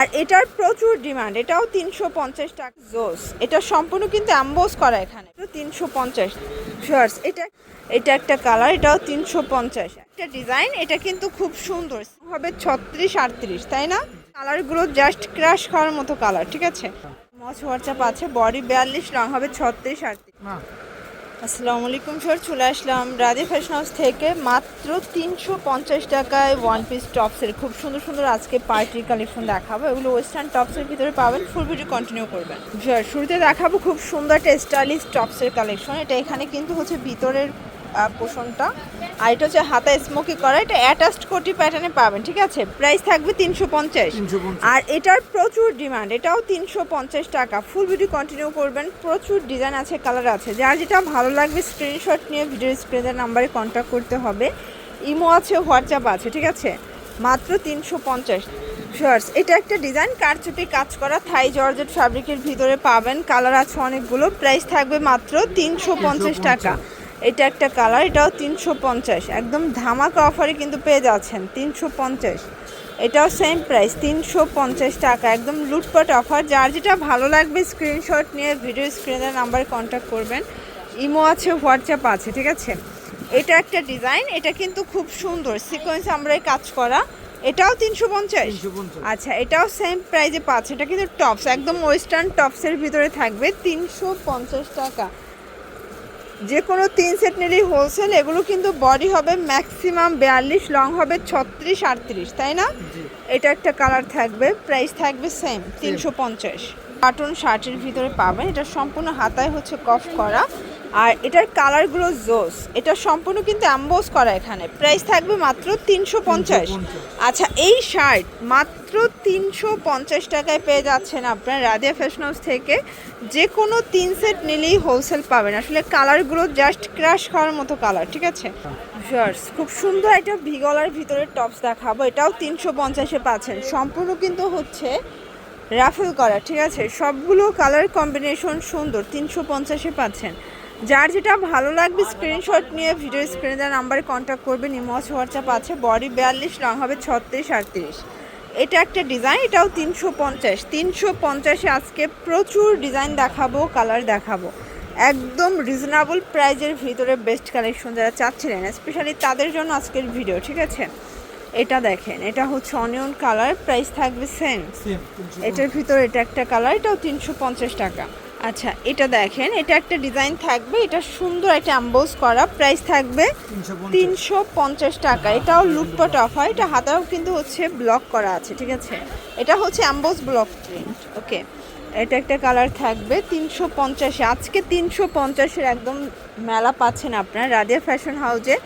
আর এটার প্রচুর ডিমান্ড, এটাও তিনশো পঞ্চাশ টাকা। জোস, এটা সম্পূর্ণ কিন্তু অ্যাম্বোস করা এখানে। তিনশো পঞ্চাশ। এটা এটা একটা কালার, এটাও তিনশো পঞ্চাশ। একটা ডিজাইন, এটা কিন্তু খুব সুন্দর। হবে ছত্রিশ আটত্রিশ, তাই না? কালারগুলো জাস্ট ক্রাশ খাওয়ার মতো কালার, ঠিক আছে? মচ হোয়াটসঅ্যাপ আছে, বডি বিয়াল্লিশ রং হবে ছত্রিশ আটত্রিশ। আসসালামু আলাইকুম স্যার চলে আসলাম রাধে ফ্যাশন হাউস থেকে। মাত্র তিনশো পঞ্চাশ টাকায় ওয়ান পিস টপসের খুব সুন্দর সুন্দর আজকে পার্টির কালেকশন দেখাবো। এগুলো ওয়েস্টার্ন টপসের ভিতরে পাবেন। ফুল ভিডিও কন্টিনিউ করবেন। স্যার শুরুতে দেখাবো খুব সুন্দর একটা স্টাইলিশ টপসের কালেকশন এটা এখানে কিন্তু হচ্ছে ভিতরের পোষণটা। আর এটা হচ্ছে হাতা স্মোকি করা এটা অ্যাটাচড কোটি প্যাটার্নে পাবেন ঠিক আছে? প্রাইস থাকবে তিনশো পঞ্চাশ। আর এটার প্রচুর ডিমান্ড এটাও তিনশো পঞ্চাশ টাকা। ফুল ভিডিও কন্টিনিউ করবেন প্রচুর ডিজাইন আছে কালার আছে। যার যেটা ভালো লাগবে স্ক্রিনশট নিয়ে ভিডিও স্ক্রিনের নাম্বারে কন্ট্যাক্ট করতে হবে। ইমো আছে হোয়াটসঅ্যাপ আছে ঠিক আছে? মাত্র তিনশো পঞ্চাশ। শার্টস এটা একটা ডিজাইন কারচুপি কাজ করা থাই জর্জেট ফ্যাব্রিকের ভিতরে পাবেন। কালার আছে অনেকগুলো প্রাইস থাকবে মাত্র তিনশো পঞ্চাশ টাকা। এটা একটা কালার এটাও তিনশো পঞ্চাশ। একদম ধামাকা অফারে কিন্তু পেয়ে যাচ্ছেন তিনশো পঞ্চাশ। এটাও সেম প্রাইস তিনশো পঞ্চাশ টাকা। একদম লুটপাট অফার যার যেটা ভালো লাগবে স্ক্রিনশট নিয়ে ভিডিও স্ক্রিনের নাম্বারে কন্ট্যাক্ট করবেন। ইমো আছে হোয়াটসঅ্যাপ আছে ঠিক আছে? এটা একটা ডিজাইন এটা কিন্তু খুব সুন্দর। সিকোয়েন্স আমরা কাজ করা এটাও তিনশো পঞ্চাশ? আচ্ছা এটাও সেম প্রাইজে পাচ্ছে এটা কিন্তু টপস একদম ওয়েস্টার্ন টপসের ভিতরে থাকবে তিনশো পঞ্চাশ টাকা। যে কোনো তিন সেট নিলেই হোলসেল এগুলো কিন্তু বডি হবে ম্যাক্সিমাম বিয়াল্লিশ লং হবে ছত্রিশ আটত্রিশ তাই না? এটা একটা কালার থাকবে প্রাইস থাকবে সেম তিনশো পঞ্চাশ। কার্টুন শার্টের ভিতরে পাবেন। এটা সম্পূর্ণ হাতায় হচ্ছে কফ করা। আর এটার কালারগুলো জোস এটা সম্পূর্ণ কিন্তু অ্যাম্বোস করা এখানে। প্রাইস থাকবে মাত্র তিনশো পঞ্চাশ। আচ্ছা এই শার্ট মাত্র তিনশো পঞ্চাশ টাকায় পেয়ে যাচ্ছেন আপনার রাধিয়া ফ্যাশন হাউস থেকে। যে কোনো তিন সেট নিলেই হোলসেল পাবেন। আসলে কালারগুলো জাস্ট ক্রাশ খাওয়ার মতো কালার ঠিক আছে? শার্টস খুব সুন্দর একটা ভিগলার ভিতরে টপস দেখাবো। এটাও তিনশো পঞ্চাশে পাচ্ছেন। সম্পূর্ণ কিন্তু হচ্ছে রাফেল করা ঠিক আছে? সবগুলো কালার কম্বিনেশন সুন্দর তিনশো পঞ্চাশে পাচ্ছেন। যার যেটা ভালো লাগবে স্ক্রিনশট নিয়ে ভিডিও স্ক্রিনে দেওয়া নাম্বারে কন্ট্যাক্ট করবেন ইমোস হোয়াটসঅ্যাপ আছে বডি বিয়াল্লিশ রং হবে ছত্রিশ আটত্রিশ। এটা একটা ডিজাইন এটাও তিনশো পঞ্চাশ। তিনশো পঞ্চাশে আজকে প্রচুর ডিজাইন দেখাবো কালার দেখাবো। একদম রিজনেবল প্রাইজের ভিতরে বেস্ট কালেকশন যারা চাচ্ছিলেন স্পেশালি তাদের জন্য আজকের ভিডিও ঠিক আছে? এটা দেখেন এটা হচ্ছে অনিয়ন কালার প্রাইস থাকবে সেম এটার ভিতরে এটা একটা কালার এটাও তিনশো পঞ্চাশ টাকা। আচ্ছা এটা দেখেন এটা একটা ডিজাইন থাকবে এটা সুন্দর একটা অ্যাম্বোজ করা প্রাইস থাকবে তিনশো পঞ্চাশ। টাকা। এটাও লুটপাট অফার এটা হাতাও কিন্তু হচ্ছে ব্লক করা আছে ঠিক আছে? এটা হচ্ছে অ্যাম্বোজ ব্লক প্রিন্ট ওকে? এটা একটা কালার থাকবে তিনশো পঞ্চাশে। আজকে তিনশো পঞ্চাশের একদম মেলা পাচ্ছেন আপনার রাদিয়া ফ্যাশন হাউজে।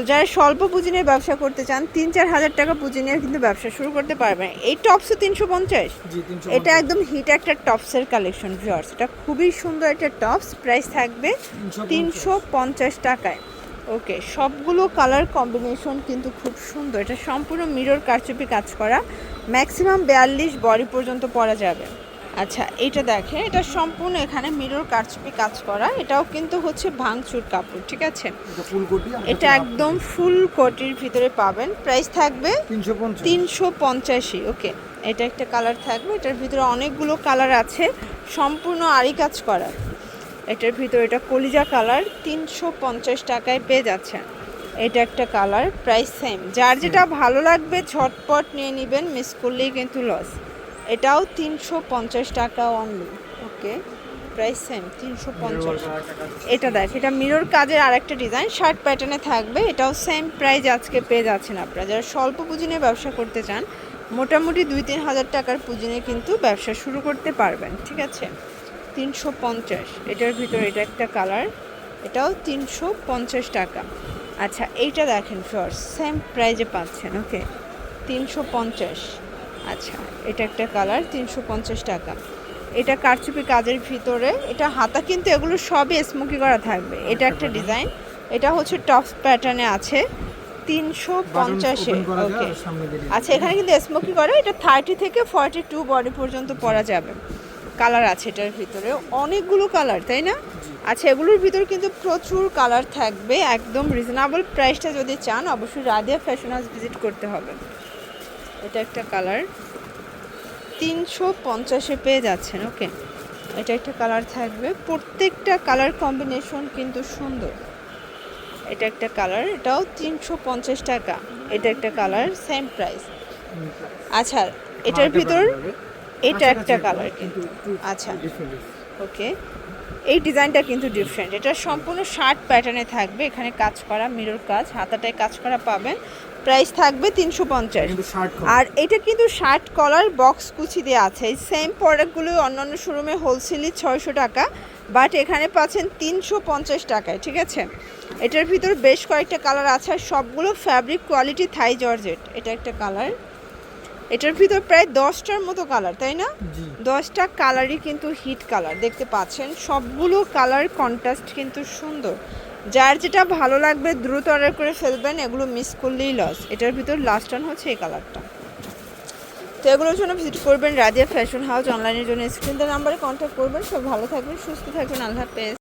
তো যারা স্বল্প পুঁজি নিয়ে ব্যবসা করতে চান তিন চার হাজার টাকা পুঁজি নিয়ে কিন্তু ব্যবসা শুরু করতে পারবেন। এই টপসও তিনশো পঞ্চাশ? এটা একদম হিট একটা টপসের কালেকশন ভিউয়ার্স এটা খুবই সুন্দর একটা টপস। প্রাইস থাকবে তিনশো পঞ্চাশ টাকায়। ওকে সবগুলো কালার কম্বিনেশন কিন্তু খুব সুন্দর। এটা সম্পূর্ণ মিরর কারচুপি কাজ করা। ম্যাক্সিমাম বিয়াল্লিশ বডি পর্যন্ত পরা যাবে। আচ্ছা এটা দেখে এটা সম্পূর্ণ এখানে মিরর কারচুপি কাজ করা। এটাও কিন্তু হচ্ছে ভাঙচুর কাপড় ঠিক আছে? এটা একদম ফুল কোটির ভিতরে পাবেন। প্রাইস থাকবে তিনশো পঞ্চাশি। ওকে এটা একটা কালার থাকবে এটার ভিতরে অনেকগুলো কালার আছে। সম্পূর্ণ আড়ি কাজ করা। এটার ভিতরে এটা কলিজা কালার তিনশো পঞ্চাশ টাকায় পেয়ে যাচ্ছেন। এটা একটা কালার প্রাইস সেম যার যেটা ভালো লাগবে ঝটপট নিয়ে নেবেন মিস করলেই কিন্তু লস এটাও তিনশো পঞ্চাশ টাকা অনলি ওকে প্রাইস সেম তিনশো পঞ্চাশ। এটা দেখ, এটা মিরর কাজের আরেকটা ডিজাইন শার্ট প্যাটার্নে থাকবে, এটাও সেম প্রাইস আজকে পেয়ে যাচ্ছেন আপনারা। যারা স্বল্প পুঁজি নিয়ে ব্যবসা করতে চান, মোটামুটি দুই তিন হাজার টাকার পুঁজি নিয়ে কিন্তু ব্যবসা শুরু করতে পারবেন, ঠিক আছে? তিনশো পঞ্চাশ, এটার ভিতরে এটা একটা কালার এটাও তিনশো পঞ্চাশ টাকা। আচ্ছা এইটা দেখেন ফর সেম প্রাইজে পাচ্ছেন ওকে তিনশো পঞ্চাশ। আচ্ছা এটা একটা কালার তিনশো পঞ্চাশ টাকা। এটা কারচুপি কাজের ভিতরে এটা হাতা কিন্তু এগুলো সবই স্মোকি করা থাকবে। এটা একটা ডিজাইন। এটা হচ্ছে টপ প্যাটার্নে আছে তিনশো পঞ্চাশে। ওকে আচ্ছা এখানে কিন্তু স্মোকি করে এটা থার্টি থেকে ফর্টি টু বডি পর্যন্ত পরা যাবে। কালার আছে এটার ভিতরে অনেকগুলো কালার তাই না? আচ্ছা এগুলোর ভিতরে কিন্তু প্রচুর কালার থাকবে একদম রিজনেবল প্রাইসটা যদি চান অবশ্যই রাধিয়া ফ্যাশন হাউস ভিজিট করতে হবে। এটা একটা কালার। তিনশো পঞ্চাশে পেয়ে যাচ্ছেন ওকে। এটা একটা কালার থাকবে। প্রত্যেকটা কালার কম্বিনেশন কিন্তু সুন্দর। এটা একটা কালার এটাও তিনশো পঞ্চাশ টাকা। এটা একটা কালার সেম প্রাইস। আচ্ছা এটার ভিতর এটা একটা কালার কিন্তু আচ্ছা ওকে। এই ডিজাইনটা কিন্তু ডিফারেন্ট এটা সম্পূর্ণ শার্ট প্যাটার্নে থাকবে। এখানে কাজ করা মিরর কাজ হাতাটায় কাজ করা পাবেন। প্রাইস থাকবে তিনশো পঞ্চাশ। আর এটা কিন্তু শার্ট কলার বক্স কুচি দিয়ে আছে। এই সেম প্রোডাক্টগুলো অন্যান্য শোরুমে হোলসেলই ছয়শো টাকা বাট এখানে পাচ্ছেন তিনশো পঞ্চাশ টাকায় ঠিক আছে? এটার ভিতর বেশ কয়েকটা কালার আছে আর সবগুলো ফ্যাব্রিক কোয়ালিটি থাই জর্জেট এটা একটা কালার এটার ভিতর প্রায় দশটার মতো কালার তাই না? দশটা কালারই কিন্তু হিট কালার দেখতে পাচ্ছেন? সবগুলো কালার কন্ট্রাস্ট কিন্তু সুন্দর। যার যেটা ভালো লাগবে দ্রুত অর্ডার করে ফেলবেন এগুলো মিস করলেই লস এটার ভিতর লাস্ট টান হচ্ছে এই কালারটা তো এগুলোর জন্য ভিজিট করবেন রাজিয়া ফ্যাশন হাউস অনলাইনের জন্য স্ক্রিন নাম্বারে কন্ট্যাক্ট করবেন। সব ভালো থাকবেন সুস্থ থাকবেন আল্লাহ হাফেজ।